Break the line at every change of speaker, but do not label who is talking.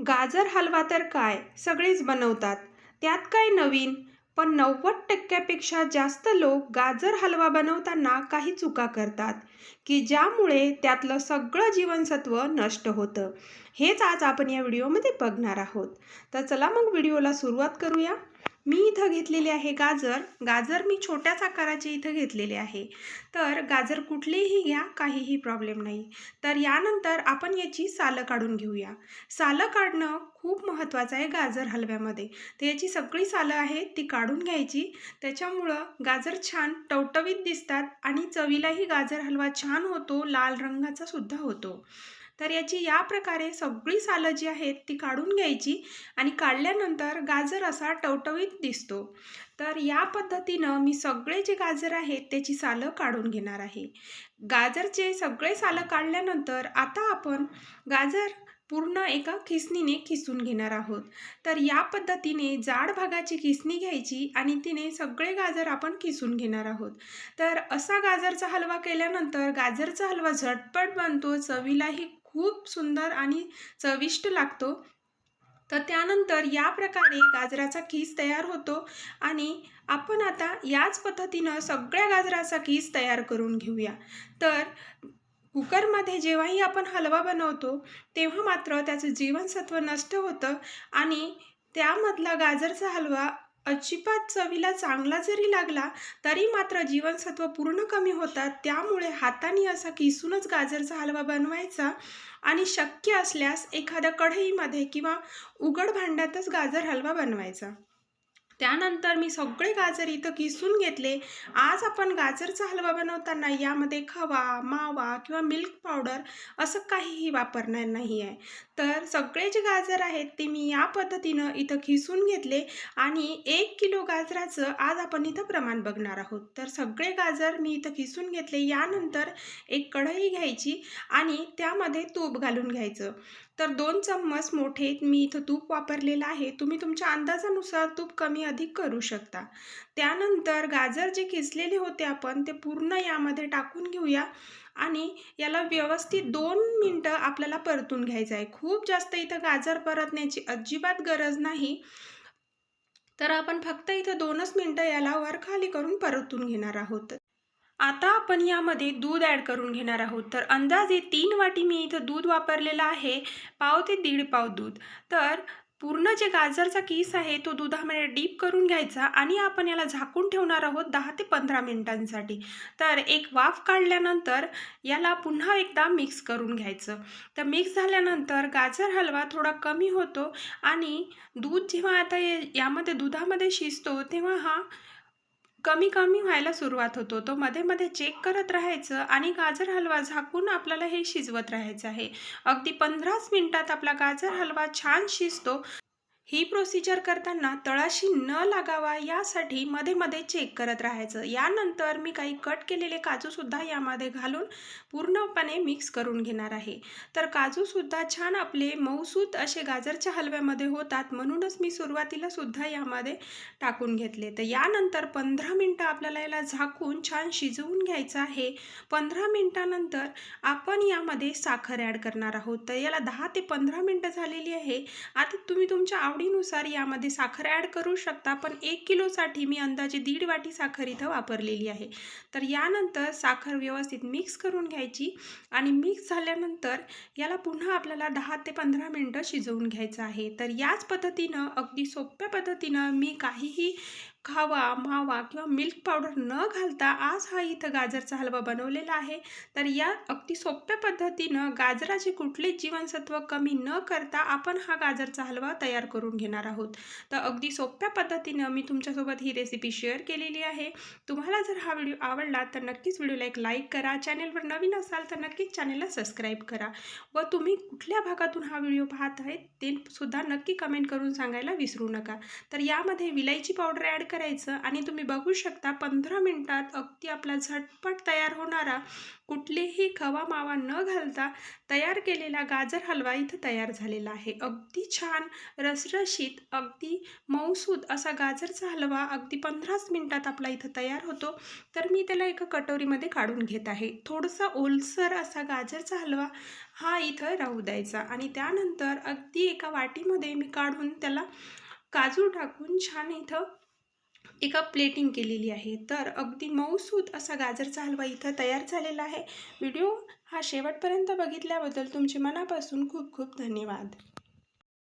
गाजर हलवा तर काय? सगळेच बनवतात. त्यात काय नवीन? पण नव्वद टक्क्यापेक्षा जास्त लोक गाजर हलवा बनवताना काही चुका करतात की ज्यामुळे त्यातलं सगळं जीवनसत्व नष्ट होतं. हेच आज आपण या व्हिडिओमध्ये बघणार आहोत. तर चला मग व्हिडिओला सुरुवात करूया. मी इथं घेतलेले आहे गाजर. गाजर मी छोट्याच आकाराचे इथं घेतलेले आहे. तर गाजर कुठलेही घ्या काहीही प्रॉब्लेम नाही. तर यानंतर आपण याची सालं काढून घेऊया. सालं काढणं खूप महत्त्वाचं आहे गाजर हलव्यामध्ये. तर याची सगळी सालं आहेत ती काढून घ्यायची. त्याच्यामुळं गाजर छान टवटवीत दिसतात आणि चवीलाही गाजर हलवा छान होतो लाल रंगाचा सुद्धा होतो. तर याची या प्रकारे सगळी सालं जी आहेत ती काढून घ्यायची आणि काढल्यानंतर गाजर असा टवटवीत दिसतो. तर या पद्धतीनं मी सगळे जे गाजर आहेत त्याची सालं काढून घेणार आहे. गाजरचे सगळे सालं काढल्यानंतर आता आपण गाजर पूर्ण एका खिसणीने खिसून घेणार आहोत. तर या पद्धतीने जाड भागाची खिसणी घ्यायची आणि तिने सगळे गाजर आपण खिसून घेणार आहोत. तर असा गाजरचा हलवा केल्यानंतर गाजरचा हलवा झटपट बनतो चवीलाही खूप सुंदर आणि चविष्ट लागतो. तर त्यानंतर या प्रकारे गाजराचा खीस तयार होतो आणि आपण आता याच पद्धतीनं सगळ्या गाजराचा खीस तयार करून घेऊया. तर कुकरमध्ये जेव्हाही आपण हलवा बनवतो तेव्हा मात्र त्याचं जीवनसत्व नष्ट होतं आणि त्यामधला गाजरचा हलवा अजिबात चवीला चांगला जरी लागला तरी मात्र जीवनसत्व पूर्ण कमी होतात. त्यामुळे हाताने असा किसूनच गाजरचा हलवा बनवायचा आणि शक्य असल्यास एखाद्या कढईमध्ये किंवा उघड भांड्यातच गाजर हलवा बनवायचा. त्यानंतर मी सगळे गाजर इथं किसून घेतले. आज आपण गाजरचा हलवा बनवताना यामध्ये खवा मावा किंवा मिल्क पावडर असं काहीही वापरणार नाही आहे तर सगळे जे गाजर आहेत ते मी या पद्धतीनं इथं खिसून घेतले आणि एक किलो गाजराचं आज आपण इथं प्रमाण बघणार आहोत. तर सगळे गाजर मी इथं खिसून घेतले. यानंतर एक कढई घ्यायची आणि त्यामध्ये तूप घालून घ्यायचं. तर दोन चम्मच मोठे मी इथं तूप वापरलेलं आहे. तुम्ही तुमच्या अंदाजानुसार तूप कमी अधिक करू शकता. त्यानंतर गाजर जे किसलेले होते आपण ते पूर्ण यामध्ये टाकून घेऊया आणि याला व्यवस्थित दोन मिनटं आपल्याला परतून घ्यायचं आहे. खूप जास्त इथं गाजर परतण्याची अजिबात गरज नाही. तर आपण फक्त इथं दोनच मिनटं याला वरखाली करून परतून घेणार आहोत. आता आपण यामध्ये दूध ॲड करून घेणार आहोत. तर अंदाजे तीन वाटी मी इथं दूध वापरलेलं आहे. पाव ते दीड पाव दूध. तर पूर्ण जे गाजरचा किस आहे तो दुधामध्ये डीप करून घ्यायचा आणि आपण याला झाकून ठेवणार आहोत दहा ते पंधरा मिनिटांसाठी. तर एक वाफ काढल्यानंतर याला पुन्हा एकदा मिक्स करून घ्यायचं. तर मिक्स झाल्यानंतर गाजर हलवा थोडा कमी होतो आणि दूध जेव्हा आता यामध्ये दुधामध्ये शिजतो तेव्हा हा कमी कमी व्हायला सुरुवात होतो. तो मध्ये मध्ये चेक करत राहायचं आणि गाजर हलवा झाकून आपल्याला हे शिजवत राहायचं आहे. अगदी पंधराच मिनिटात आपला गाजर हलवा छान शिजतो. ही प्रोसिजर करताना तळाशी न लागावा यासाठी मध्ये मध्ये चेक करत राहायचं. यानंतर मी काही कट केलेले काजूसुद्धा यामध्ये घालून पूर्णपणे मिक्स करून घेणार आहे. तर काजूसुद्धा छान आपले मऊसूत असे गाजरच्या हलव्यामध्ये होतात म्हणूनच मी सुरुवातीला सुद्धा यामध्ये टाकून घेतले. तर यानंतर पंधरा मिनटं आपल्याला याला झाकून छान शिजवून घ्यायचं आहे. पंधरा मिनटानंतर आपण यामध्ये साखर ॲड करणार आहोत. तर याला दहा ते पंधरा मिनटं झालेली आहे. आता तुम्ही तुमच्या आवडीनुसार यामध्ये साखर ॲड करू शकता पण एक किलोसाठी मी अंदाजे दीड वाटी साखर इथं वापरलेली आहे. तर यानंतर साखर व्यवस्थित मिक्स करून घ्यायची आणि मिक्स झाल्यानंतर याला पुन्हा आपल्याला दहा ते पंधरा मिनटं शिजवून घ्यायचं आहे. तर याच पद्धतीनं अगदी सोप्या पद्धतीनं मी काहीही खावा मावा किंवा मिल्क पावडर न घालता आज हा इथं गाजरचा हलवा बनवलेला आहे. तर या अगदी सोप्या पद्धतीनं गाजराचे कुठलेच जीवनसत्व कमी न करता आपण हा गाजरचा हलवा तयार करून घेणार आहोत. तर अगदी सोप्या पद्धतीनं मी तुमच्यासोबत ही रेसिपी शेअर केलेली आहे. तुम्हाला जर हा व्हिडिओ आवडला तर नक्कीच व्हिडिओला एक लाईक करा. चॅनेलवर नवीन असाल तर नक्कीच चॅनेलला सबस्क्राईब करा. व तुम्ही कुठल्या भागातून हा व्हिडिओ पाहत आहेत ते सुद्धा नक्की कमेंट करून सांगायला विसरू नका. तर यामध्ये विलायची पावडर ॲड करायचं आणि तुम्ही बघू शकता पंधरा मिनटात अगदी आपला झटपट तयार होणारा कुठलेही खवा मावा न घालता तयार केलेला गाजर हलवा इथं तयार झालेला आहे. अगदी छान रसरशीत अगदी मऊसूद असा गाजरचा हलवा अगदी पंधराच मिनटात आपला इथं तयार होतो. तर मी त्याला एका कटोरीमध्ये काढून घेत आहे. थोडंसं ओलसर असा गाजरचा हलवा हा इथं राहू द्यायचा आणि त्यानंतर अगदी एका वाटीमध्ये मी काढून त्याला काजू टाकून छान इथं एका प्लेटिंग केलेली आहे. तर अगदी मऊसूत असा गाजरचा हलवा इथं तयार झालेला आहे. व्हिडिओ हा शेवटपर्यंत बघितल्याबद्दल तुमचे मनापासून खूप खूप धन्यवाद.